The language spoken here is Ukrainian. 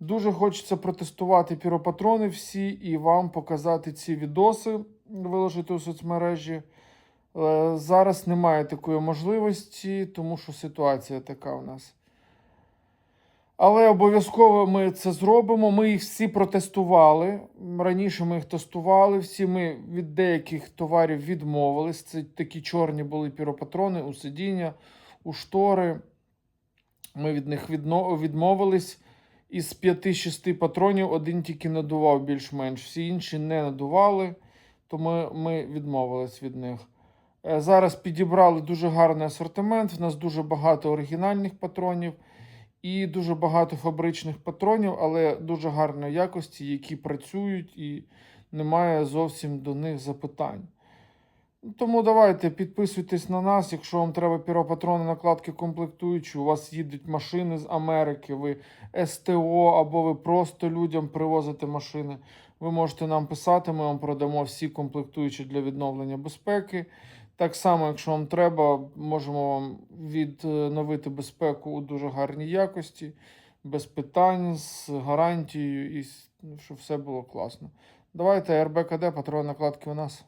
Дуже хочеться протестувати піропатрони всі і вам показати ці відоси, виложити у соцмережі. Е, Зараз немає такої можливості, тому що ситуація така у нас. Але обов'язково ми це зробимо. Ми їх всі протестували. Раніше ми їх тестували. Всі ми від деяких товарів відмовились. Це такі чорні були піропатрони у сидіння, у штори. Ми від них відмовились. Із 5-6 патронів один тільки надував більш-менш. Всі інші не надували, тому ми відмовились від них. Е, Зараз підібрали дуже гарний асортимент. В нас дуже багато оригінальних патронів і дуже багато фабричних патронів, але дуже гарної якості, які працюють і немає зовсім до них запитань. Тому давайте підписуйтесь на нас, якщо вам треба піропатрони, накладки комплектуючі, у вас їдуть машини з Америки, ви СТО або ви просто людям привозите машини. Ви можете нам писати, ми вам продамо всі комплектуючі для відновлення безпеки. Так само, якщо вам треба, можемо вам відновити безпеку у дуже гарній якості, без питань, з гарантією, і ну, щоб все було класно. Давайте РБКД, патрони накладки у нас.